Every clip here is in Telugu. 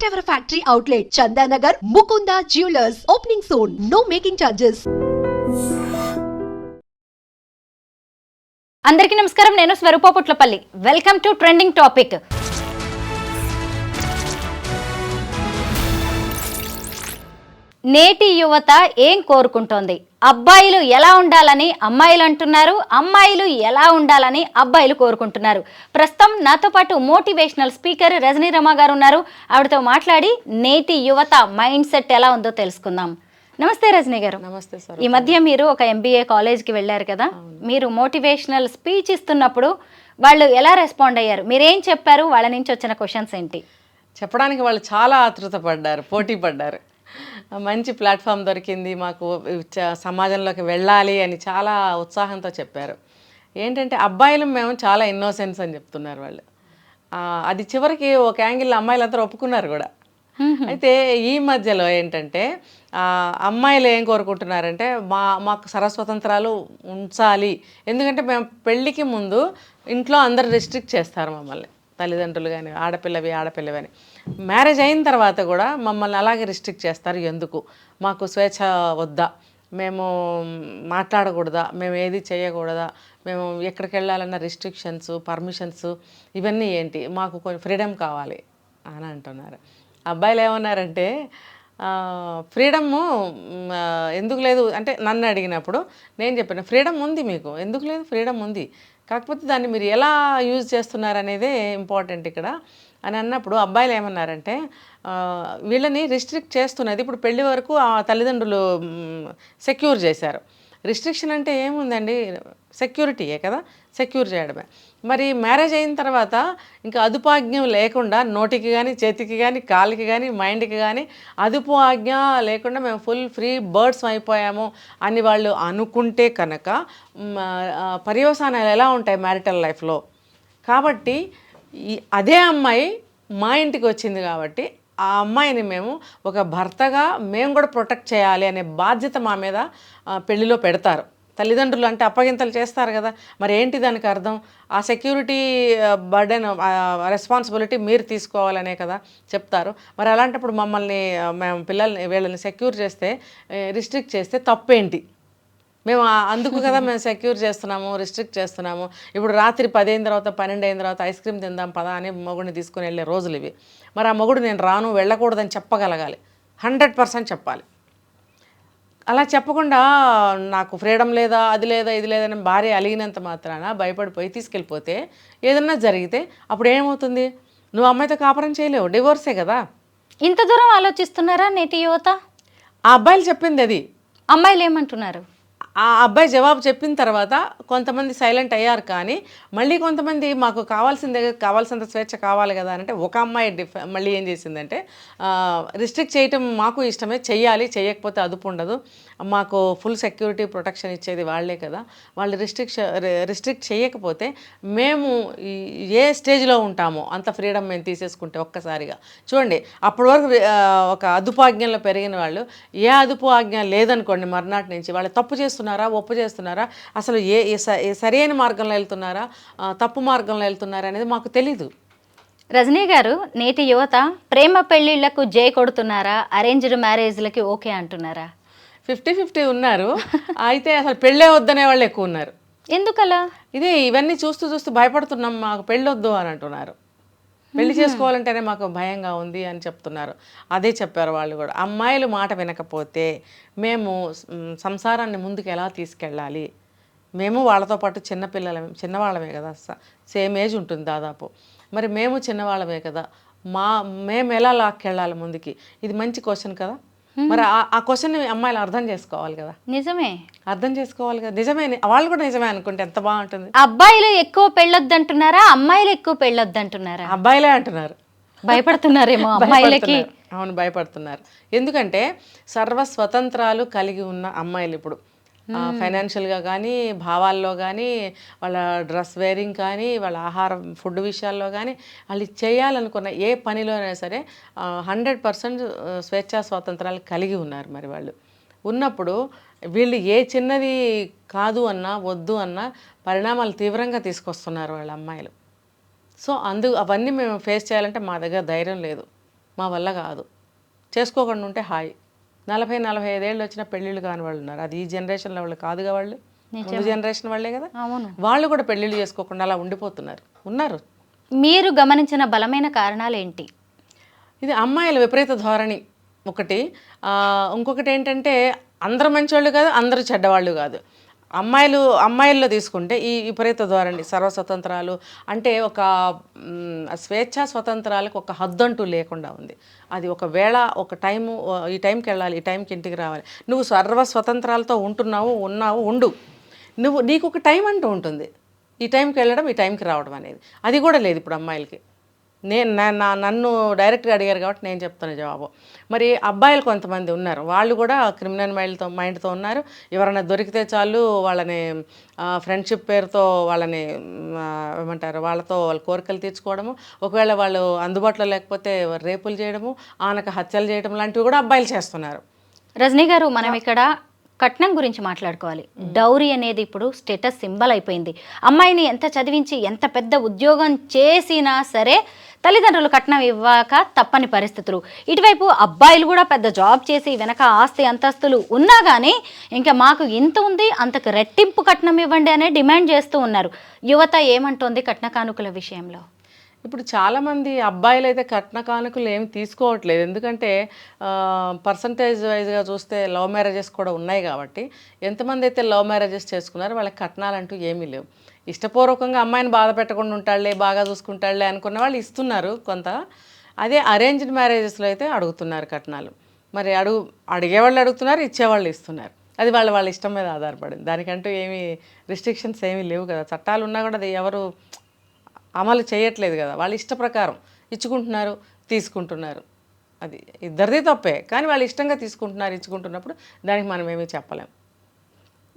First ever factory outlet Chandanagar Mukunda jewellers opening soon no making charges అందరికీ నమస్కారం. నేను Swaroopa Putlapalli. Welcome to trending topic నేటి యువత ఏం కోరుకుంటోంది? అబ్బాయిలు ఎలా ఉండాలని అమ్మాయిలు అంటున్నారు అమ్మాయిలు ఎలా ఉండాలని అబ్బాయిలు కోరుకుంటున్నారు. ప్రస్తుతం నాతో పాటు మోటివేషనల్ స్పీకర్ రజనీ రమ గారు ఉన్నారు. ఆవిడతో మాట్లాడి నేటి యువత మైండ్ సెట్ ఎలా ఉందో తెలుసుకుందాం. నమస్తే రజనీ గారు. నమస్తే సార్. ఈ మధ్య మీరు ఒక ఎంబీఏ కాలేజ్కి వెళ్ళారు కదా? మీరు మోటివేషనల్ స్పీచ్ ఇస్తున్నప్పుడు వాళ్ళు ఎలా రెస్పాండ్ అయ్యారు? మీరేం చెప్పారు? వాళ్ళ నుంచి వచ్చిన క్వశ్చన్స్ ఏంటి? చెప్పడానికి వాళ్ళు చాలా ఆతృత పడ్డారు పోటీ పడ్డారు. మంచి ప్లాట్ఫామ్ దొరికింది మాకు సమాజంలోకి వెళ్ళాలి అని చాలా ఉత్సాహంతో చెప్పారు. ఏంటంటే అబ్బాయిలు మేము చాలా ఇన్నోసెన్స్ అని చెప్తున్నారు వాళ్ళు. అది చివరికి ఒక యాంగిల్ అమ్మాయిలందరూ ఒప్పుకున్నారు కూడా. అయితే ఈ మధ్యలో ఏంటంటే అమ్మాయిలు ఏం కోరుకుంటున్నారంటే మా మాకు సర్వస్వతంత్రాలు ఉంచాలి. ఎందుకంటే మేము పెళ్ళికి ముందు ఇంట్లో అందరు రెస్ట్రిక్ట్ చేస్తారు మమ్మల్ని. తల్లిదండ్రులు కానీ ఆడపిల్లవి ఆడపిల్లవి అని. మ్యారేజ్ అయిన తర్వాత కూడా మమ్మల్ని అలాగే రిస్ట్రిక్ట్ చేస్తారు ఎందుకు? మాకు స్వేచ్ఛ వద్దా? మేము మాట్లాడకూడదా? మేము ఏది చేయకూడదా? మేము ఎక్కడికి వెళ్ళాలన్న రిస్ట్రిక్షన్స్ పర్మిషన్స్ ఇవన్నీ ఏంటి? మాకు కొన్ని ఫ్రీడమ్ కావాలి అని అంటున్నారు. అబ్బాయిలు ఏమన్నారంటే ఫ్రీడమ్ ఎందుకు లేదు? అంటే నన్ను అడిగినప్పుడు నేను చెప్పాను ఫ్రీడమ్ ఉంది మీకు. ఎందుకు లేదు? ఫ్రీడమ్ ఉంది. కాకపోతే దాన్ని మీరు ఎలా యూజ్ చేస్తున్నారు అనేదే ఇంపార్టెంట్ ఇక్కడ. అని అన్నప్పుడు అబ్బాయిలు ఏమన్నారంటే వీళ్ళని రిస్ట్రిక్ట్ చేస్తున్నది ఇప్పుడు పెళ్ళి వరకు ఆ తల్లిదండ్రులు సెక్యూర్ చేశారు. రిస్ట్రిక్షన్ అంటే ఏముందండి? సెక్యూరిటీయే కదా సెక్యూర్ చేయడమే. మరి మ్యారేజ్ అయిన తర్వాత ఇంకా అదుపాజ్ఞం లేకుండా నోటికి కానీ చేతికి కానీ కాలికి కానీ మైండ్కి కానీ అదుపు ఆజ్ఞ లేకుండా మేము ఫుల్ ఫ్రీ బర్డ్స్ అయిపోయాము అని వాళ్ళు అనుకుంటే కనుక పర్యవసానాలు ఎలా ఉంటాయి మ్యారిటల్ లైఫ్లో? కాబట్టి ఈ అదే అమ్మాయి మా ఇంటికి వచ్చింది కాబట్టి ఆ అమ్మాయిని మేము ఒక భర్తగా మేము కూడా ప్రొటెక్ట్ చేయాలి అనే బాధ్యత మా మీద పెళ్ళిలో పెడతారు. తల్లిదండ్రులు అంటే అప్పగింతలు చేస్తారు కదా. మరి ఏంటి దానికి అర్థం? ఆ సెక్యూరిటీ బర్డెన్ రెస్పాన్సిబిలిటీ మీరు తీసుకోవాలనే కదా చెప్తారు. మరి అలాంటప్పుడు మమ్మల్ని మేము పిల్లల్ని వీళ్ళని సెక్యూర్ చేస్తే రిస్ట్రిక్ట్ చేస్తే తప్పేంటి? మేము అందుకు కదా మేము సెక్యూర్ చేస్తున్నాము రిస్ట్రిక్ట్ చేస్తున్నాము. ఇప్పుడు రాత్రి పది అయిన తర్వాత పన్నెండు అయిన తర్వాత ఐస్ క్రీమ్ తిందాం పదా అని మొగుడిని తీసుకుని వెళ్ళే రోజులు ఇవి. మరి ఆ మొగుడు నేను రాను వెళ్ళకూడదని చెప్పగలగాలి. హండ్రెడ్ పర్సెంట్ చెప్పాలి. అలా చెప్పకుండా నాకు ఫ్రీడమ్ లేదా అది లేదా ఇది లేదని భార్య అలిగినంత మాత్రాన భయపడిపోయి తీసుకెళ్ళిపోతే ఏదన్నా జరిగితే అప్పుడు ఏమవుతుంది? నువ్వు అమ్మాయితో కాపురం చేయలేవు డివోర్సే కదా. ఇంత దూరం ఆలోచిస్తున్నారా నేటి యువత? ఆ అబ్బాయిలు చెప్పింది అది. అమ్మాయిలు ఏమంటున్నారు? ఆ అబ్బాయి జవాబు చెప్పిన తర్వాత కొంతమంది సైలెంట్ అయ్యారు కానీ మళ్ళీ కొంతమంది మాకు కావాల్సిందే కావాల్సినంత స్వేచ్ఛ కావాలి కదా అంటే ఒక అమ్మాయి డిఫ మళ్ళీ ఏం చేసిందంటే రిస్ట్రిక్ట్ చేయటం మాకు ఇష్టమే చెయ్యాలి చేయకపోతే అదుపు ఉండదు. మాకు ఫుల్ సెక్యూరిటీ ప్రొటెక్షన్ ఇచ్చేది వాళ్ళే కదా. వాళ్ళు రిస్ట్రిక్షన్ రిస్ట్రిక్ట్ చేయకపోతే మేము ఏ స్టేజ్లో ఉంటామో అంత ఫ్రీడమ్ మేము తీసేసుకుంటే ఒక్కసారిగా. చూడండి అప్పటి వరకు ఒక అదుపు ఆజ్ఞలో పెరిగిన వాళ్ళు ఏ అదుపు ఆజ్ఞ లేదనుకోండి మర్నాటి నుంచి వాళ్ళు తప్పు చేస్తున్నారా ఒప్పు చేస్తున్నారా అసలు ఏ స- ఏ సరైన మార్గంలో వెళ్తున్నారా తప్పు మార్గంలో వెళ్తున్నారా అనేది మాకు తెలీదు. రజనీ గారు నేటి యువత ప్రేమ పెళ్ళిళ్ళకు జై కొడుతున్నారా అరేంజ్డ్ మ్యారేజ్లకి ఓకే అంటున్నారా? ఫిఫ్టీ ఫిఫ్టీ ఉన్నారు. అయితే అసలు పెళ్ళే వద్దనే వాళ్ళు ఎక్కువ ఉన్నారు. ఎందుకలా? ఇదే ఇవన్నీ చూస్తూ చూస్తూ భయపడుతున్నాం మాకు పెళ్ళొద్దు అని అంటున్నారు. పెళ్ళి చేసుకోవాలంటేనే మాకు భయంగా ఉంది అని చెప్తున్నారు. అదే చెప్పారు వాళ్ళు కూడా. అమ్మాయిలు మాట వినకపోతే మేము సంసారాన్ని ముందుకు ఎలా తీసుకెళ్ళాలి? మేము వాళ్ళతో పాటు చిన్నపిల్లలమే చిన్నవాళ్ళమే కదా సేమ్ ఏజ్ ఉంటుంది దాదాపు. మరి మేము చిన్నవాళ్ళమే కదా. మా మేము ఎలా లాక్కెళ్ళాలి ముందుకి? ఇది మంచి క్వశ్చన్ కదా. మరి ఆ- క్వశ్చన్ అమ్మాయిలు అర్థం చేసుకోవాలి కదా. నిజమే. అర్థం చేసుకోవాలి కదా. నిజమే వాళ్ళు కూడా నిజమే అనుకుంటే ఎంత బాగుంటుంది. అబ్బాయిలు ఎక్కువ పెళ్ళొద్దంటున్నారా? అమ్మాయిలు ఎక్కువ పెళ్ళొద్దంటున్నారా? అబ్బాయిలే అంటున్నారు. భయపడుతున్నారేమో అమ్మాయిలకి. అవును భయపడుతున్నారు. ఎందుకంటే సర్వ స్వతంత్రాలు కలిగి ఉన్న అమ్మాయిలు ఇప్పుడు. ఫైనాన్షియల్గా కానీ భావాల్లో కానీ వాళ్ళ డ్రెస్ వేరింగ్ కానీ వాళ్ళ ఆహారం ఫుడ్ విషయాల్లో కానీ వాళ్ళు చేయాలనుకున్న ఏ పనిలోనైనా సరే హండ్రెడ్ పర్సెంట్ స్వేచ్ఛా స్వాతంత్రాలు కలిగి ఉన్నారు మరి వాళ్ళు. ఉన్నప్పుడు వీళ్ళు ఏ చిన్నది కాదు అన్నా వద్దు అన్నా పరిణామాలు తీవ్రంగా తీసుకొస్తున్నారు వాళ్ళ అమ్మాయిలు. సో అందు అవన్నీ మేము ఫేస్ చేయాలంటే మా దగ్గర ధైర్యం లేదు. మా వల్ల కాదు. చేసుకోకుండా ఉంటే హాయ్. నలభై నలభై ఐదేళ్ళు వచ్చిన పెళ్ళిళ్ళు కాని వాళ్ళు ఉన్నారు. అది ఈ జనరేషన్లో వాళ్ళు కాదుగా వాళ్ళు? ముందు జనరేషన్ వాళ్ళే కదా? అవును. వాళ్ళు కూడా పెళ్ళిళ్ళు చేసుకోకుండా అలా ఉండిపోతున్నారు. ఉన్నారు. మీరు గమనించిన బలమైన కారణాలు ఏంటి? ఇది అమ్మాయిల విపరీత ధోరణి ఒకటి. ఇంకొకటి ఏంటంటే అందరు మంచివాళ్ళు కాదు అందరూ చెడ్డవాళ్ళు కాదు. అమ్మాయిలు అమ్మాయిల్లో తీసుకుంటే ఈ విపరీత ధోరణి సర్వస్వతంత్రాలు అంటే ఒక స్వేచ్ఛా స్వతంత్రాలకు ఒక హద్దు అంటూ లేకుండా ఉంది. అది ఒకవేళ ఒక టైము ఈ టైంకి వెళ్ళాలి ఈ టైంకి ఇంటికి రావాలి. నువ్వు సర్వ స్వతంత్రాలతో ఉంటున్నావు ఉన్నావు ఉండు. నువ్వు నీకు ఒక టైం అంటూ ఉంటుంది. ఈ టైంకి వెళ్ళడం ఈ టైంకి రావడం అనేది. అది కూడా లేదు ఇప్పుడు అమ్మాయిలకి. నేను నా నన్ను డైరెక్ట్గా అడిగారు కాబట్టి నేను చెప్తాను జవాబు. మరి అబ్బాయిలు కొంతమంది ఉన్నారు. వాళ్ళు కూడా క్రిమినల్ మైండ్తో మైండ్తో ఉన్నారు. ఎవరైనా దొరికితే చాలు వాళ్ళని ఫ్రెండ్షిప్ పేరుతో వాళ్ళని ఏమంటారు వాళ్ళతో వాళ్ళ కోరికలు తీర్చుకోవడము ఒకవేళ వాళ్ళు అందుబాటులో లేకపోతే రేపులు చేయడము ఆనక హత్యలు చేయడం లాంటివి కూడా అబ్బాయిలు చేస్తున్నారు. రజనీ గారు మనం ఇక్కడ కట్నం గురించి మాట్లాడుకోవాలి. డౌరీ అనేది ఇప్పుడు స్టేటస్ సింబల్ అయిపోయింది. అమ్మాయిని ఎంత చదివించి ఎంత పెద్ద ఉద్యోగం చేసినా సరే తల్లిదండ్రులు కట్నం ఇవ్వక తప్పని పరిస్థితులు. ఇటువైపు అబ్బాయిలు కూడా పెద్ద జాబ్ చేసి వెనక ఆస్తి అంతస్తులు ఉన్నా కానీ ఇంకా మాకు ఇంత ఉంది అంతకు రెట్టింపు కట్నం ఇవ్వండి అనే డిమాండ్ చేస్తూ ఉన్నారు. యువత ఏమంటోంది కట్న కానుకల విషయంలో? ఇప్పుడు చాలామంది అబ్బాయిలు అయితే కట్న కానుకలు ఏమి తీసుకోవట్లేదు. ఎందుకంటే పర్సంటేజ్ వైజ్గా చూస్తే లవ్ మ్యారేజెస్ కూడా ఉన్నాయి కాబట్టి ఎంతమంది అయితే లవ్ మ్యారేజెస్ చేసుకున్నారో వాళ్ళకి కట్నాలంటూ ఏమీ లేవు. ఇష్టపూర్వకంగా అమ్మాయిని బాధ పెట్టకుండా ఉంటాడులే బాగా చూసుకుంటాడులే అనుకున్న వాళ్ళు ఇస్తున్నారు కొంత. అదే అరేంజ్డ్ మ్యారేజెస్లో అయితే అడుగుతున్నారు కట్నాలు. మరి అడుగు అడిగేవాళ్ళు అడుగుతున్నారు ఇచ్చేవాళ్ళు ఇస్తున్నారు. అది వాళ్ళ వాళ్ళ ఇష్టం మీద ఆధారపడింది. దానికంటూ ఏమీ రిస్ట్రిక్షన్స్ ఏమీ లేవు కదా. చట్టాలు ఉన్నా కూడా అది ఎవరు అమలు చేయట్లేదు కదా. వాళ్ళ ఇష్ట ప్రకారం ఇచ్చుకుంటున్నారు తీసుకుంటున్నారు. అది ఇద్దరిది తప్పే. కానీ వాళ్ళు ఇష్టంగా తీసుకుంటున్నారు ఇచ్చుకుంటున్నప్పుడు దానికి మనం ఏమీ చెప్పలేం.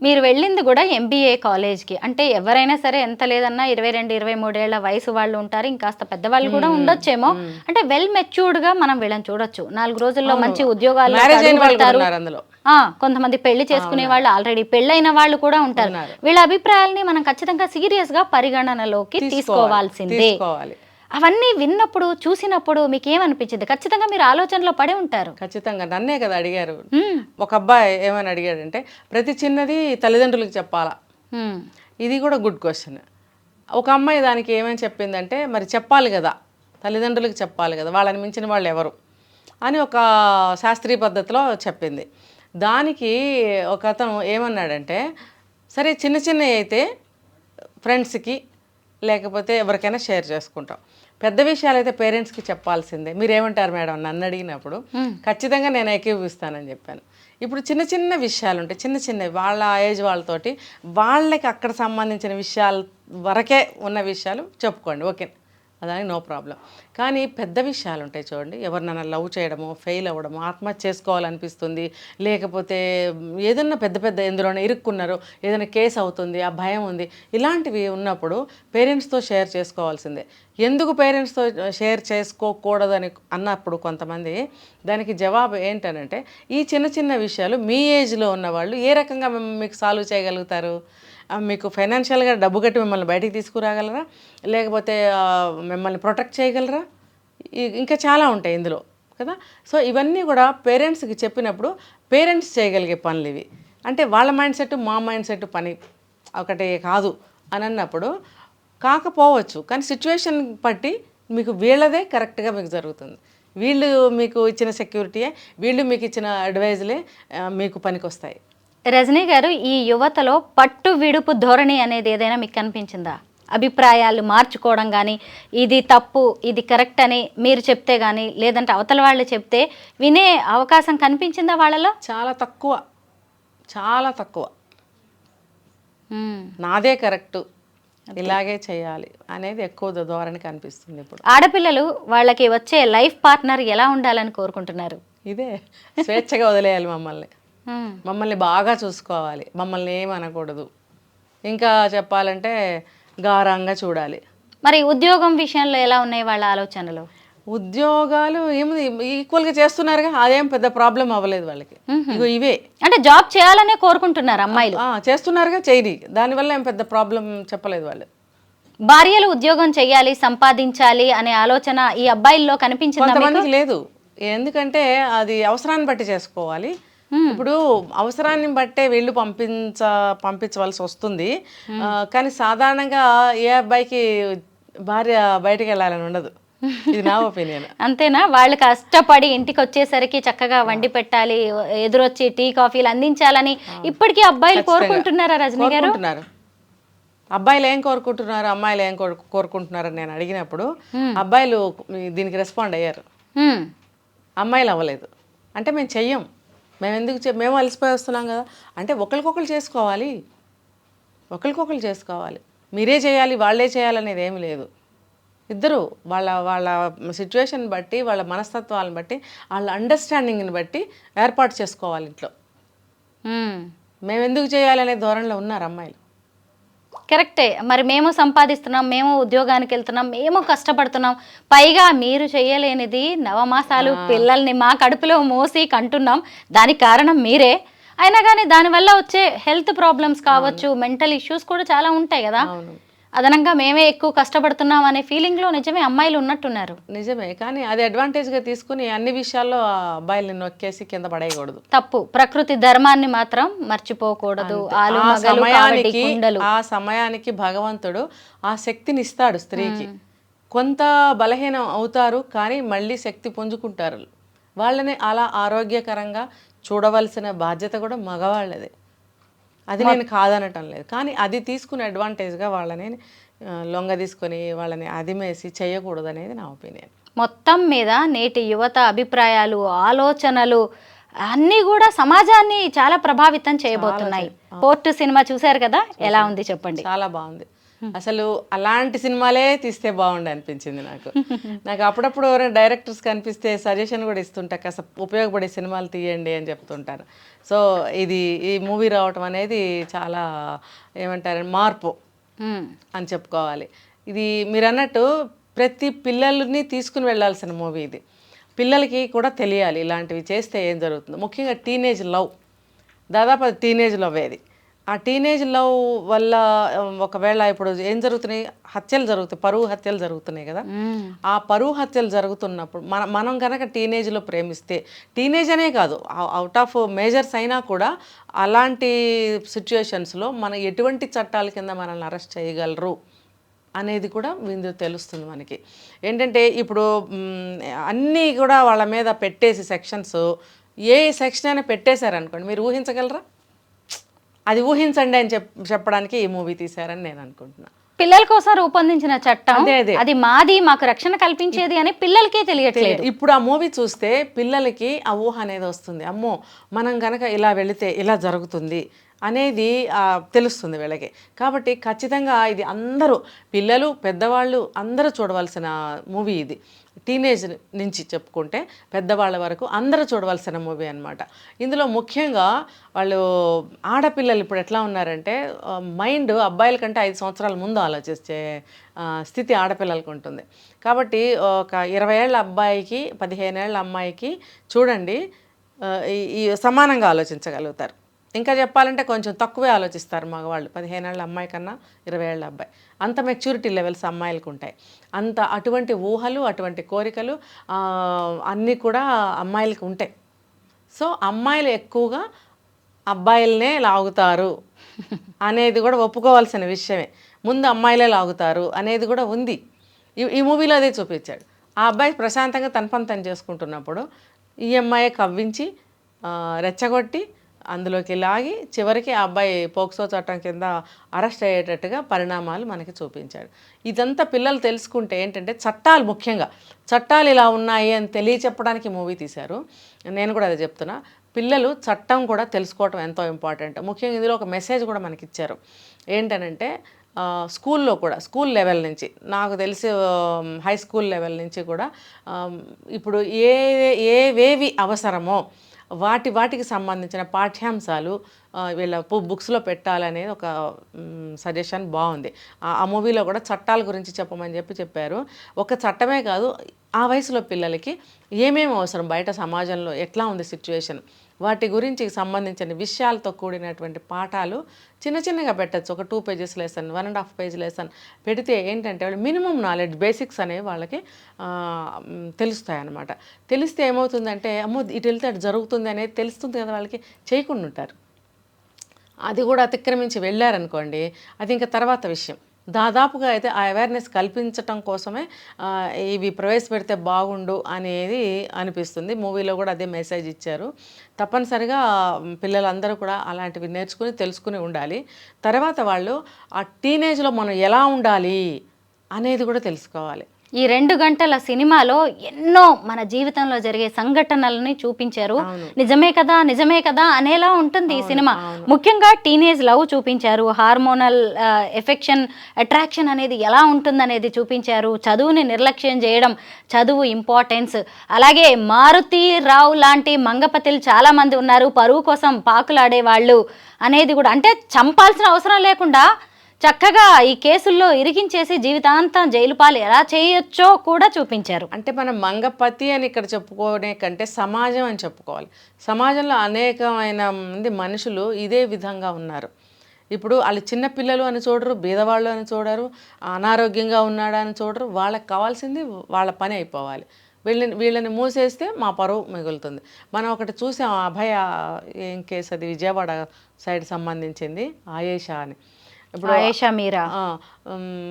మీరు వెళ్ళింది కూడా ఎంబీఏ కాలేజ్కి. అంటే ఎవరైనా సరే ఎంత లేదన్నా ఇరవై రెండు ఇరవై మూడేళ్ళ వయసు వాళ్ళు ఉంటారు. ఇంకాస్త పెద్దవాళ్ళు కూడా ఉండొచ్చేమో. అంటే వెల్ మెచ్యూర్డ్గా మనం వీళ్ళని చూడొచ్చు. నాలుగు రోజుల్లో మంచి ఉద్యోగాలు కొంతమంది పెళ్ళి చేసుకునే వాళ్ళు ఆల్రెడీ పెళ్ళైన వాళ్ళు కూడా ఉంటారు. వీళ్ళ అభిప్రాయాల్ని మనం ఖచ్చితంగా సీరియస్గా పరిగణనలోకి తీసుకోవాల్సిందే. తీసుకోవాలి. అవన్నీ విన్నప్పుడు చూసినప్పుడు మీకు ఏమనిపించింది ఖచ్చితంగా మీరు ఆలోచనలో పడి ఉంటారు. ఖచ్చితంగా. నన్నే కదా అడిగారు. ఒక అబ్బాయి ఏమని అడిగాడంటే ప్రతి చిన్నది తల్లిదండ్రులకు చెప్పాలా. ఇది కూడా గుడ్ క్వశ్చన్. ఒక అమ్మాయి దానికి ఏమని చెప్పిందంటే మరి చెప్పాలి కదా. తల్లిదండ్రులకు చెప్పాలి కదా. వాళ్ళని మించిన వాళ్ళు ఎవరు? అని ఒక శాస్త్రీయ పద్ధతిలో చెప్పింది. దానికి ఒక అతను ఏమన్నాడంటే సరే చిన్న చిన్నవి అయితే ఫ్రెండ్స్కి లేకపోతే ఎవరికైనా షేర్ చేసుకుంటాం. పెద్ద విషయాలు అయితే పేరెంట్స్కి చెప్పాల్సిందే. మీరేమంటారు మేడం? నన్ను అడిగినప్పుడు ఖచ్చితంగా నేను ఏకీభవిస్తానని చెప్పాను. ఇప్పుడు చిన్న చిన్న విషయాలు ఉంటాయి చిన్న చిన్నవి వాళ్ళ ఏజ్ వాళ్ళతోటి వాళ్ళకి అక్కడ సంబంధించిన విషయాల వరకే ఉన్న విషయాలు చెప్పుకోండి. ఓకే అదానికి నో ప్రాబ్లం. కానీ పెద్ద విషయాలు ఉంటాయి చూడండి. ఎవరినైనా లవ్ చేయడము ఫెయిల్ అవ్వడము ఆత్మహత్య చేసుకోవాలనిపిస్తుంది. లేకపోతే ఏదన్నా పెద్ద పెద్ద ఎందులోనే ఇరుక్కున్నారు ఏదైనా కేసు అవుతుంది ఆ భయం ఉంది. ఇలాంటివి ఉన్నప్పుడు పేరెంట్స్తో షేర్ చేసుకోవాల్సిందే. ఎందుకు పేరెంట్స్తో షేర్ చేసుకోకూడదని అన్నప్పుడు కొంతమంది దానికి జవాబు ఏంటనంటే ఈ చిన్న చిన్న విషయాలు మీ ఏజ్లో ఉన్న వాళ్ళు ఏ రకంగా మీకు సాల్వ్ చేయగలుగుతారు? మీకు ఫైనాన్షియల్గా డబ్బు కట్టి మిమ్మల్ని బయటికి తీసుకురాగలరా? లేకపోతే మిమ్మల్ని ప్రొటెక్ట్ చేయగలరా? ఇంకా చాలా ఉంటాయి ఇందులో కదా? సో ఇవన్నీ కూడా పేరెంట్స్కి చెప్పినప్పుడు పేరెంట్స్ చేయగలిగే పనులు ఇవి. అంటే వాళ్ళ మైండ్ సెట్ మా మైండ్ సెట్ పని ఒకటి కాదు అని అన్నప్పుడు కాకపోవచ్చు. కానీ సిచ్యువేషన్ బట్టి మీకు వీళ్ళదే కరెక్ట్గా మీకు జరుగుతుంది. వీళ్ళు మీకు ఇచ్చిన సెక్యూరిటీయే వీళ్ళు మీకు ఇచ్చిన అడ్వైజ్లే మీకు పనికొస్తాయి. రజనీ గారు ఈ యువతలో పట్టు విడుపు ధోరణి అనేది ఏదైనా మీకు కనిపించిందా? అభిప్రాయాలు మార్చుకోవడం కానీ ఇది తప్పు ఇది కరెక్ట్ అని మీరు చెప్తే కానీ లేదంటే అవతల వాళ్ళు చెప్తే వినే అవకాశం కనిపించిందా వాళ్ళలో? చాలా తక్కువ. చాలా తక్కువ. నాదే కరెక్టు. ఇలాగే చేయాలి అనేది ఎక్కువ ధోరణి కనిపిస్తుంది ఇప్పుడు. ఆడపిల్లలు వాళ్ళకి వచ్చే లైఫ్ పార్ట్నర్ ఎలా ఉండాలని కోరుకుంటున్నారు? ఇదే. స్వేచ్ఛగా వదిలేయాలి మమ్మల్ని. మ్మ్. మమ్మల్ని బాగా చూసుకోవాలి. మమ్మల్ని ఏమనకూడదు. ఇంకా చెప్పాలంటే గారంగా చూడాలి. మరి ఉద్యోగం విషయంలో ఎలా ఉన్నాయి వాళ్ళ ఆలోచనలు? ఉద్యోగాలు ఏముంది? ఈక్వల్గా చేస్తున్నారుగా అదేం పెద్ద ప్రాబ్లం అవ్వలేదు వాళ్ళకి. ఇగో ఇవే. అంటే జాబ్ చేయాలనే కోరుకుంటున్నారు అమ్మాయిలు. చేస్తున్నారుగా చేయని. దానివల్ల ఏం పెద్ద ప్రాబ్లం చెప్పలేదు వాళ్ళు. భార్యలు ఉద్యోగం చేయాలి సంపాదించాలి అనే ఆలోచన ఈ అబ్బాయిల్లో కనిపించిందా లేదు. ఎందుకంటే అది అవసరాన్ని బట్టి చేసుకోవాలి. ఇప్పుడు అవసరాన్ని బట్టే వీళ్ళు పంపించ పంపించవలసి వస్తుంది. ఆ, కానీ సాధారణంగా ఏ అబ్బాయికి భార్య బయటికి వెళ్ళాలని ఉండదు. ఇది నా ఒపీనియన్. అంతేనా? వాళ్ళు కష్టపడి ఇంటికి వచ్చేసరికి చక్కగా వండి పెట్టాలి ఎదురొచ్చి టీ కాఫీలు అందించాలని ఇప్పటికీ అబ్బాయిలు కోరుకుంటున్నారా రజనీ గారు? అబ్బాయిలు ఏం కోరుకుంటున్నారు అమ్మాయిలు ఏం కోరు- కోరుకుంటున్నారు అని నేను అడిగినప్పుడు అబ్బాయిలు దీనికి రెస్పాండ్ అయ్యారు. అమ్మాయిలు అవ్వలేదు. అంటే మేము చెయ్యం. మేము ఎందుకు చె- మేము అలసిపోయి వస్తున్నాం కదా. అంటే ఒకరికొకరు చేసుకోవాలి. ఒకరికొకరు చేసుకోవాలి. మీరే చేయాలి వాళ్ళే చేయాలనేది ఏమి లేదు. ఇద్దరు వాళ్ళ వాళ్ళ సిచ్యువేషన్ బట్టి వాళ్ళ మనస్తత్వాలను బట్టి వాళ్ళ అండర్స్టాండింగ్ని బట్టి ఏర్పాటు చేసుకోవాలి ఇంట్లో. మేము ఎందుకు చేయాలి అనే ధోరణిలో ఉన్నారు అమ్మాయిలు. కరెక్టే. మరి మేము సంపాదిస్తున్నాం మేము ఉద్యోగానికి వెళ్తున్నాం మేము కష్టపడుతున్నాం. పైగా మీరు చేయలేనిది నవమాసాలు పిల్లల్ని మా కడుపులో మోసి కంటున్నాం. దానికి కారణం మీరే. అయినా కానీ దానివల్ల వచ్చే హెల్త్ ప్రాబ్లమ్స్ కావచ్చు మెంటల్ ఇష్యూస్ కూడా చాలా ఉంటాయి కదా. అదనంగా మేమే ఎక్కువ కష్టపడుతున్నాం అనే ఫీలింగ్లో నిజమే అమ్మాయిలు ఉన్నట్టున్నారు. నిజమే కానీ అది అడ్వాంటేజ్గా తీసుకుని అన్ని విషయాల్లో ఆ అబ్బాయిల్ని నొక్కేసి కింద పడేయకూడదు. తప్పు. ప్రకృతి ధర్మాన్ని మాత్రం మర్చిపోకూడదు. సమయానికి ఆ సమయానికి భగవంతుడు ఆ శక్తిని ఇస్తాడు స్త్రీకి. కొంత బలహీనం అవుతారు కానీ మళ్ళీ శక్తి పుంజుకుంటారు. వాళ్ళని అలా ఆరోగ్యకరంగా చూడవలసిన బాధ్యత కూడా మగవాళ్ళదే. అది నేను కాదనటం లేదు. కానీ అది తీసుకునే అడ్వాంటేజ్గా వాళ్ళని లొంగ తీసుకొని వాళ్ళని అదిమేసి చేయకూడదు అనేది నా ఒపీనియన్ మొత్తం మీద నేటి యువత అభిప్రాయాలు ఆలోచనలు అన్నీ కూడా సమాజాన్ని చాలా ప్రభావితం చేయబోతున్నాయి. పోర్టు సినిమా చూశారు కదా? ఎలా ఉంది చెప్పండి? చాలా బాగుంది. అసలు అలాంటి సినిమాలే తీస్తే బాగుండు అనిపించింది నాకు. నాకు అప్పుడప్పుడు ఎవరైనా డైరెక్టర్స్ కనిపిస్తే సజెషన్ కూడా ఇస్తుంటా కాస్త ఉపయోగపడే సినిమాలు తీయండి అని చెప్తుంటారు. సో ఇది ఈ మూవీ రావటం అనేది చాలా ఏమంటారు మార్పు అని చెప్పుకోవాలి. ఇది మీరు అన్నట్టు ప్రతి పిల్లల్ని తీసుకుని వెళ్ళాల్సిన మూవీ ఇది. పిల్లలకి కూడా తెలియాలి ఇలాంటివి చేస్తే ఏం జరుగుతుంది. ముఖ్యంగా టీనేజ్ లవ్ దాదాపు అది టీనేజ్ లవ్ అది ఆ టీనేజ్ లవ్ వల్ల ఒకవేళ ఇప్పుడు ఏం జరుగుతున్నాయి? హత్యలు జరుగుతాయి. పరువు హత్యలు జరుగుతున్నాయి కదా. ఆ పరువు హత్యలు జరుగుతున్నప్పుడు మన మనం కనుక టీనేజ్లో ప్రేమిస్తే టీనేజ్ అనే కాదు అవుట్ ఆఫ్ మేజర్స్ అయినా కూడా అలాంటి సిచ్యుయేషన్స్లో మన ఎటువంటి చట్టాల కింద మనల్ని అరెస్ట్ చేయగలరు అనేది కూడా ఇందులో తెలుస్తుంది మనకి. ఏంటంటే ఇప్పుడు అన్నీ కూడా వాళ్ళ మీద పెట్టేసి సెక్షన్స్ ఏ సెక్షన్ అయినా పెట్టేశారనుకోండి మీరు ఊహించగలరా? అది ఊహించండి అని చెప్ చెప్పడానికి ఈ మూవీ తీశారని నేను అనుకుంటున్నాను పిల్లల కోసం రూపొందించిన చట్టం. అది మాది మాకు రక్షణ కల్పించేది అని పిల్లలకే తెలియట్లేదు. ఇప్పుడు ఆ మూవీ చూస్తే పిల్లలకి ఆ ఊహ అనేది వస్తుంది. అమ్మో మనం గనక ఇలా వెళితే ఇలా జరుగుతుంది అనేది తెలుస్తుంది వీళ్ళకి. కాబట్టి ఖచ్చితంగా ఇది అందరూ పిల్లలు పెద్దవాళ్ళు అందరూ చూడవలసిన మూవీ ఇది. టీనేజ్ నుంచి చెప్పుకుంటే పెద్దవాళ్ళ వరకు అందరూ చూడవలసిన మూవీ అన్నమాట. ఇందులో ముఖ్యంగా వాళ్ళు ఆడపిల్లలు ఇప్పుడు ఎట్లా ఉన్నారంటే మైండ్ అబ్బాయిల కంటే ఐదు సంవత్సరాల ముందు ఆలోచించే స్థితి ఆడపిల్లలకు ఉంటుంది. కాబట్టి ఒక ఇరవై ఏళ్ళ అబ్బాయికి పదిహేను ఏళ్ళ అమ్మాయికి చూడండి ఈ సమానంగా ఆలోచించగలుగుతారు. ఇంకా చెప్పాలంటే కొంచెం తక్కువే ఆలోచిస్తారు మగవాళ్ళు. పదిహేను ఏళ్ళ అమ్మాయి కన్నా ఇరవై ఏళ్ళ అబ్బాయి. అంత మెచ్యూరిటీ లెవెల్స్ అమ్మాయిలకు ఉంటాయి. అంత అటువంటి ఊహలు అటువంటి కోరికలు అన్నీ కూడా అమ్మాయిలకు ఉంటాయి. సో అమ్మాయిలు ఎక్కువగా అబ్బాయిలనే లాగుతారు అనేది కూడా ఒప్పుకోవాల్సిన విషయమే. ముందు అమ్మాయిలే లాగుతారు అనేది కూడా ఉంది. ఈ ఈ మూవీలో అదే చూపించాడు. ఆ అబ్బాయి ప్రశాంతంగా తన పని తను చేసుకుంటున్నప్పుడు ఈ అమ్మాయి కవ్వించి రెచ్చగొట్టి అందులోకి లాగి చివరికి ఆ అబ్బాయి పోక్సో చట్టం కింద అరెస్ట్ అయ్యేటట్టుగా పరిణామాలు మనకి చూపించాడు. ఇదంతా పిల్లలు తెలుసుకుంటే ఏంటంటే చట్టాలు ముఖ్యంగా చట్టాలు ఇలా ఉన్నాయి అని తెలియచెప్పడానికి మూవీ తీశారు. నేను కూడా అదే చెప్తున్నా పిల్లలు చట్టం కూడా తెలుసుకోవటం ఎంతో ఇంపార్టెంట్. ముఖ్యంగా ఇందులో ఒక మెసేజ్ కూడా మనకి ఇచ్చారు. ఏంటనంటే స్కూల్లో కూడా స్కూల్ లెవెల్ నుంచి నాకు తెలిసి హై స్కూల్ లెవెల్ నుంచి కూడా ఇప్పుడు ఏ ఏవేవి అవసరమో వాటి వాటికి సంబంధించిన పాఠ్యాంశాలు వీళ్ళ బుక్స్లో పెట్టాలనేది ఒక సజెషన్ బాగుంది. ఆ- ఆ మూవీలో కూడా చట్టాల గురించి చెప్పమని చెప్పి చెప్పారు. ఒక చట్టమే కాదు ఆ వయసులో పిల్లలకి ఏమేమి అవసరం? బయట సమాజంలో ఎట్లా ఉంది సిచ్యువేషన్ వాటి గురించి సంబంధించిన విషయాలతో కూడినటువంటి పాఠాలు చిన్న చిన్నగా పెట్టచ్చు. ఒక two pages lesson one and half page lesson పెడితే ఏంటంటే వాళ్ళు మినిమం నాలెడ్జ్ బేసిక్స్ అనేవి వాళ్ళకి తెలుస్తాయన్నమాట తెలుస్తాయి అన్నమాట తెలిస్తే ఏమవుతుందంటే అమ్మో ఇటు వెళ్తే అటు జరుగుతుంది అనేది తెలుస్తుంది కదా వాళ్ళకి చేయకుండా ఉంటారు. అది కూడా అతిక్రమించి వెళ్ళారనుకోండి అది ఇంకా తర్వాత విషయం. దాదాపుగా అయితే ఆ అవేర్నెస్ కల్పించటం కోసమే ఇవి ప్రవేశపెడితే బాగుండు అనేది అనిపిస్తుంది. మూవీలో కూడా అదే మెసేజ్ ఇచ్చారు. తప్పనిసరిగా పిల్లలందరూ కూడా అలాంటివి నేర్చుకుని తెలుసుకుని ఉండాలి. తర్వాత వాళ్ళు ఆ టీనేజ్లో మనం ఎలా ఉండాలి అనేది కూడా తెలుసుకోవాలి. ఈ రెండు గంటల సినిమాలో ఎన్నో మన జీవితంలో జరిగే సంఘటనలని చూపించారు. నిజమే కదా నిజమే కదా అనేలా ఉంటుంది ఈ సినిమా. ముఖ్యంగా టీనేజ్ లవ్ చూపించారు. హార్మోనల్ ఎఫెక్షన్ అట్రాక్షన్ అనేది ఎలా ఉంటుంది అనేది చూపించారు. చదువుని నిర్లక్ష్యం చేయడం చదువు ఇంపార్టెన్స్. అలాగే మారుతి రావు లాంటి మంగపతిలు చాలా మంది ఉన్నారు. పరువు కోసం పాకులాడే వాళ్ళు అనేది కూడా అంటే చంపాల్సిన అవసరం లేకుండా చక్కగా ఈ కేసుల్లో ఇరికించేసి జీవితాంతం జైలు పాలు ఎలా చేయొచ్చో కూడా చూపించారు. అంటే మనం మంగపతి అని ఇక్కడ చెప్పుకోనే కంటే సమాజం అని చెప్పుకోవాలి. సమాజంలో అనేకమైన మంది మనుషులు ఇదే విధంగా ఉన్నారు. ఇప్పుడు వాళ్ళు చిన్న పిల్లలు అని చూడరు బీదవాళ్ళు అని చూడరు అనారోగ్యంగా ఉన్నాడా అని చూడరు. వాళ్ళకి కావాల్సింది వాళ్ళ పని అయిపోవాలి. వీళ్ళని వీళ్ళని మూసేస్తే మా పరువు మిగులుతుంది. మనం ఒకటి చూసాం అభయ ఏం కేసు అది విజయవాడ సైడ్ సంబంధించింది ఆయేషా అని. ఇప్పుడు ఆయేషా మీరా?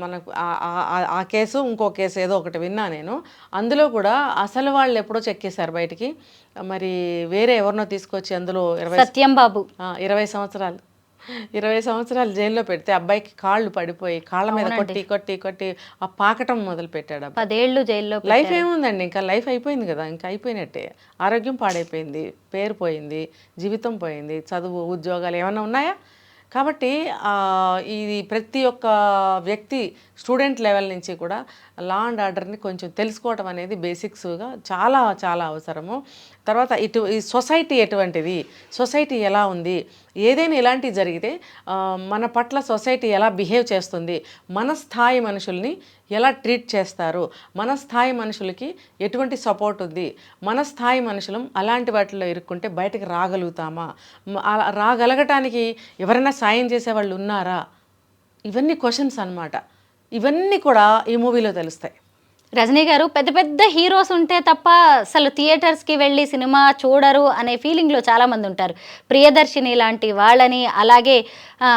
మనకు ఆ- కేసు ఇంకో కేసు ఏదో ఒకటి విన్నా నేను. అందులో కూడా అసలు వాళ్ళు ఎప్పుడో చెక్కేశారు బయటికి. మరి వేరే ఎవరినో తీసుకొచ్చి అందులో ఇరవై సత్యం బాబు. ఆ, ఇరవై సంవత్సరాలు. ఇరవై సంవత్సరాలు జైల్లో పెడితే అబ్బాయికి కాళ్ళు పడిపోయి కాళ్ళ మీద కొట్టి కొట్టి కొట్టి ఆ పాకటం మొదలు పెట్టాడు. పదేళ్ళు జైల్లో లైఫ్ ఏముందండి? ఇంకా లైఫ్ అయిపోయింది కదా ఇంకా అయిపోయినట్టే. ఆరోగ్యం పాడైపోయింది పేరు పోయింది జీవితం పోయింది చదువు ఉద్యోగాలు ఏమైనా ఉన్నాయా? కాబట్టి ఇది ప్రతి ఒక్క వ్యక్తి స్టూడెంట్ లెవెల్ నుంచి కూడా లా అండ్ ఆర్డర్ని కొంచెం తెలుసుకోవటం అనేది బేసిక్స్గా చాలా చాలా అవసరము. తర్వాత ఇటు ఈ సొసైటీ ఎటువంటిది? సొసైటీ ఎలా ఉంది? ఏదైనా ఇలాంటివి జరిగితే మన పట్ల సొసైటీ ఎలా బిహేవ్ చేస్తుంది? మన స్థాయి మనుషుల్ని ఎలా ట్రీట్ చేస్తారు? మన స్థాయి మనుషులకి ఎటువంటి సపోర్ట్ ఉంది? మన స్థాయి మనుషులు అలాంటి వాటిలో ఇరుక్కుంటే బయటకు రాగలుగుతామా? అలా రాగలగటానికి ఎవరైనా సాయం చేసే వాళ్ళు ఉన్నారా? ఇవన్నీ క్వశ్చన్స్ అన్నమాట. ఇవన్నీ కూడా ఈ మూవీలో తెలుస్తాయి. రజనీ గారు పెద్ద పెద్ద హీరోస్ ఉంటే తప్ప అసలు థియేటర్స్కి వెళ్ళి సినిమా చూడరు అనే ఫీలింగ్లో చాలామంది ఉంటారు. ప్రియదర్శిని లాంటి వాళ్ళని అలాగే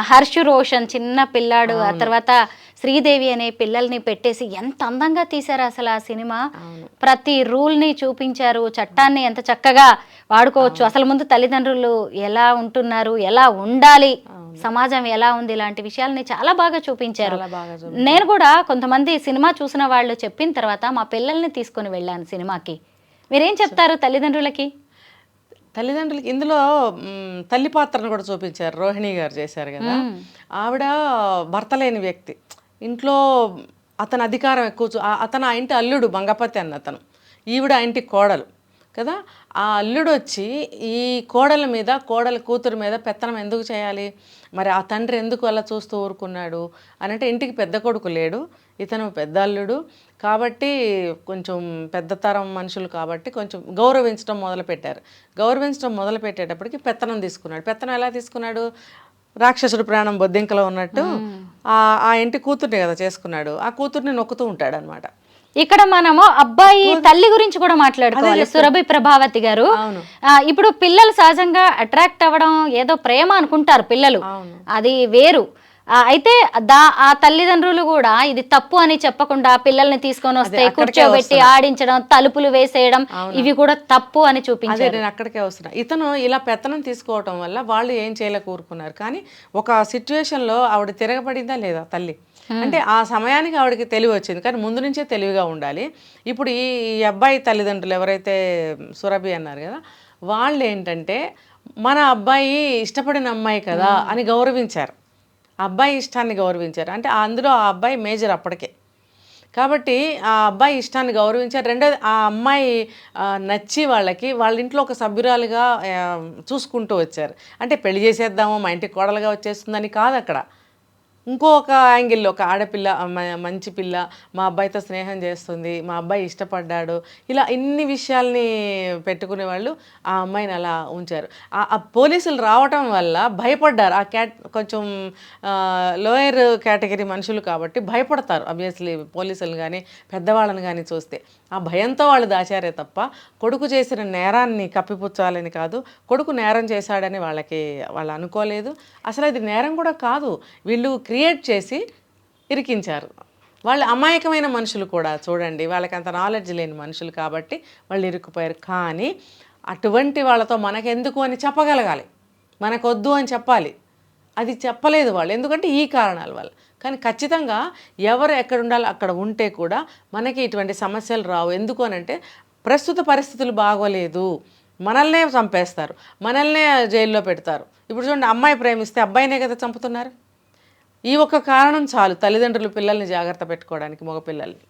హర్ష్ రోషన్ చిన్న పిల్లాడు ఆ తర్వాత శ్రీదేవి అనే పిల్లల్ని పెట్టేసి ఎంత అందంగా తీశారు అసలు ఆ సినిమా. ప్రతి రూల్ని చూపించారు చట్టాన్ని ఎంత చక్కగా వాడుకోవచ్చు అసలు ముందు తల్లిదండ్రులు ఎలా ఉంటున్నారు ఎలా ఉండాలి సమాజం ఎలా ఉంది ఇలాంటి విషయాల్ని చాలా బాగా చూపించారు. నేను కూడా కొంతమంది సినిమా చూసిన వాళ్ళు చెప్పిన తర్వాత మా పిల్లల్ని తీసుకొని వెళ్ళాను సినిమాకి. మీరేం చెప్తారు తల్లిదండ్రులకి? తల్లిదండ్రులకి ఇందులో తల్లి పాత్రను కూడా చూపించారు. రోహిణి గారు చేశారు కదా. ఆవిడ భర్త లేని వ్యక్తి. ఇంట్లో అతని అధికారం ఎక్కువ అతను ఆ ఇంటి అల్లుడు బంగపతి అన్న అతను. ఈవిడ ఆ ఇంటి కోడలు కదా? ఆ అల్లుడు వచ్చి ఈ కోడల మీద కోడల కూతురు మీద పెత్తనం ఎందుకు చేయాలి? మరి ఆ తండ్రి ఎందుకు అలా చూస్తూ ఊరుకున్నాడు? అని అంటే ఇంటికి పెద్ద కొడుకు లేడు ఇతను పెద్ద అల్లుడు. కాబట్టి కొంచెం పెద్ద తరం మనుషులు కాబట్టి కొంచెం గౌరవించడం మొదలుపెట్టారు. గౌరవించడం మొదలుపెట్టేటప్పటికి పెత్తనం తీసుకున్నాడు. పెత్తనం ఎలా తీసుకున్నాడు? రాక్షసుడు ప్రాణం బొద్దింకలో ఉన్నట్టు ఆ. ఆ ఇంటి కూతుర్ని కదా చేసుకున్నాడు. ఆ కూతుర్ని నొక్కుతూ ఉంటాడు అనమాట ఇక్కడ మనము అబ్బాయి తల్లి గురించి కూడా మాట్లాడుకోవాలి. సురభి ప్రభావతి గారు. ఇప్పుడు పిల్లలు సహజంగా అట్రాక్ట్ అవ్వడం ఏదో ప్రేమ అనుకుంటారు పిల్లలు. అది వేరు. అయితే దా ఆ తల్లిదండ్రులు కూడా ఇది తప్పు అని చెప్పకుండా పిల్లల్ని తీసుకొని వస్తే కూర్చోబెట్టి ఆడించడం తలుపులు వేసేయడం ఇవి కూడా తప్పు అని చూపించారు. నేను అక్కడికే వస్తున్నా. ఇతను ఇలా పెత్తనం తీసుకోవటం వల్ల వాళ్ళు ఏం చేయలేక ఊరుకున్నారు కానీ ఒక సిచ్యువేషన్లో ఆవిడ తిరగబడిందా లేదా తల్లి? అంటే ఆ సమయానికి ఆవిడకి తెలివి వచ్చింది. కానీ ముందు నుంచే తెలివిగా ఉండాలి. ఇప్పుడు ఈ అబ్బాయి తల్లిదండ్రులు ఎవరైతే సురభి అన్నారు కదా వాళ్ళు ఏంటంటే మన అబ్బాయి ఇష్టపడిన అమ్మాయి కదా అని గౌరవించారు. అబ్బాయి ఇష్టాన్ని గౌరవించారు. అంటే అందులో ఆ అబ్బాయి మేజర్ అప్పటికే. కాబట్టి ఆ అబ్బాయి ఇష్టాన్ని గౌరవించారు. రెండోది ఆ అమ్మాయి నచ్చి వాళ్ళకి వాళ్ళ ఇంట్లో ఒక సభ్యురాలుగా చూసుకుంటూ వచ్చారు. అంటే పెళ్ళి చేసేద్దాము మా ఇంటికి కోడలుగా వచ్చేస్తుందని కాదు అక్కడ. ఇంకొక యాంగిల్లో ఒక ఆడపిల్ల మంచి పిల్ల మా అబ్బాయితో స్నేహం చేస్తుంది మా అబ్బాయి ఇష్టపడ్డాడు ఇలా ఇన్ని విషయాల్ని పెట్టుకునే వాళ్ళు ఆ అమ్మాయిని అలా ఉంచారు. ఆ- ఆ పోలీసులు రావటం వల్ల భయపడ్డారు. ఆ క్యాట్ కొంచెం లోయర్ కేటగిరీ మనుషులు కాబట్టి భయపడతారు అబ్వియస్లీ పోలీసులు కానీ పెద్దవాళ్ళని కానీ చూస్తే. ఆ భయంతో వాళ్ళు దాచారే తప్ప కొడుకు చేసిన నేరాన్ని కప్పిపుచ్చాలని కాదు కొడుకు నేరం చేశాడని వాళ్ళకి వాళ్ళు అనుకోలేదు. అసలు అది నేరం కూడా కాదు వీళ్ళు క్రియేట్ చేసి ఇరికించారు. వాళ్ళు అమాయకమైన మనుషులు కూడా చూడండి వాళ్ళకి అంత నాలెడ్జ్ లేని మనుషులు కాబట్టి వాళ్ళు ఇరుక్కుపోయారు. కానీ అటువంటి వాళ్ళతో మనకెందుకు అని చెప్పగలగాలి. మనకొద్దు అని చెప్పాలి. అది చెప్పలేదు వాళ్ళు. ఎందుకంటే ఈ కారణాల వల్ల. కానీ ఖచ్చితంగా ఎవరు ఎక్కడ ఉండాలో అక్కడ ఉంటే కూడా మనకి ఇటువంటి సమస్యలు రావు. ఎందుకు అని అంటే ప్రస్తుత పరిస్థితులు బాగోలేదు. మనల్నే చంపేస్తారు. మనల్నే జైల్లో పెడతారు. ఇప్పుడు చూడండి అమ్మాయి ప్రేమిస్తే అబ్బాయినే కదా చంపుతున్నారు? ఈ ఒక్క కారణం చాలు తల్లిదండ్రులు పిల్లల్ని జాగ్రత్త పెట్టుకోవడానికి మగపిల్లల్ని.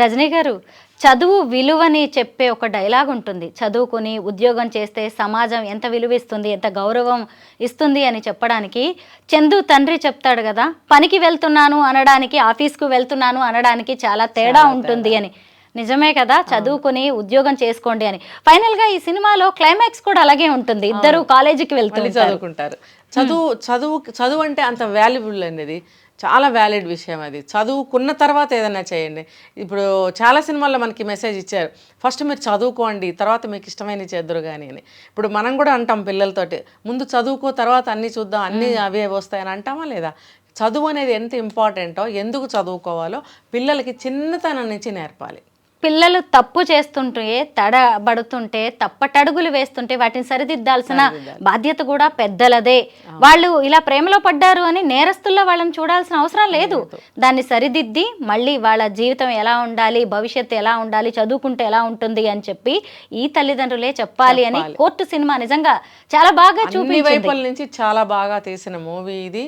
రజనీ గారు చదువు విలువని చెప్పే ఒక డైలాగ్ ఉంటుంది. చదువుకుని ఉద్యోగం చేస్తే సమాజం ఎంత విలువ ఇస్తుంది ఎంత గౌరవం ఇస్తుంది అని చెప్పడానికి చందు తండ్రి చెప్తాడు కదా పనికి వెళ్తున్నాను అనడానికి ఆఫీస్కు వెళ్తున్నాను అనడానికి చాలా తేడా ఉంటుంది అని. నిజమే కదా చదువుకుని ఉద్యోగం చేసుకోండి అని. ఫైనల్గా ఈ సినిమాలో క్లైమాక్స్ కూడా అలాగే ఉంటుంది. ఇద్దరు కాలేజీకి మళ్ళీ వెళ్తుంటారు చదువుకుంటారు. చదువు చదువు చదువు అంటే అంత వాల్యుబుల్ అనేది చాలా వ్యాలిడ్ విషయం అది. చదువుకున్న తర్వాత ఏదైనా చేయండి. ఇప్పుడు చాలా సినిమాల్లో మనకి మెసేజ్ ఇచ్చారు ఫస్ట్ మీరు చదువుకోండి తర్వాత మీకు ఇష్టమైన చేద్దరు కానీ అని. ఇప్పుడు మనం కూడా అంటాం పిల్లలతోటి ముందు చదువుకో తర్వాత అన్నీ చూద్దాం అన్నీ అవే వస్తాయని అంటామా లేదా? చదువు అనేది ఎంత ఇంపార్టెంటో ఎందుకు చదువుకోవాలో పిల్లలకి చిన్నతనం నుంచి నేర్పాలి. పిల్లలు తప్పు చేస్తుంటే తడబడుతుంటే తప్పటడుగులు వేస్తుంటే వాటిని సరిదిద్దాల్సిన బాధ్యత కూడా పెద్దలదే. వాళ్ళు ఇలా ప్రేమలో పడ్డారు అని నేరస్తుల్లో వాళ్ళని చూడాల్సిన అవసరం లేదు. దాన్ని సరిదిద్ది మళ్ళీ వాళ్ళ జీవితం ఎలా ఉండాలి భవిష్యత్తు ఎలా ఉండాలి చదువుకుంటే ఎలా ఉంటుంది అని చెప్పి ఈ తల్లిదండ్రులే చెప్పాలి అని కోర్టు సినిమా నిజంగా చాలా బాగా చూపించింది. వైపుల నుంచి చాలా బాగా తీసిన మూవీ ఇది.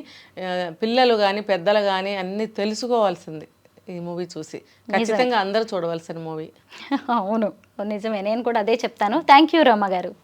పిల్లలు కానీ పెద్దలు కానీ అన్ని తెలుసుకోవాల్సింది. ఈ మూవీ చూసి. ఖచ్చితంగా అందరూ చూడవలసిన మూవీ. అవును. నిజమే. నేను కూడా అదే చెప్తాను. థ్యాంక్ యూ రమ్మ గారు.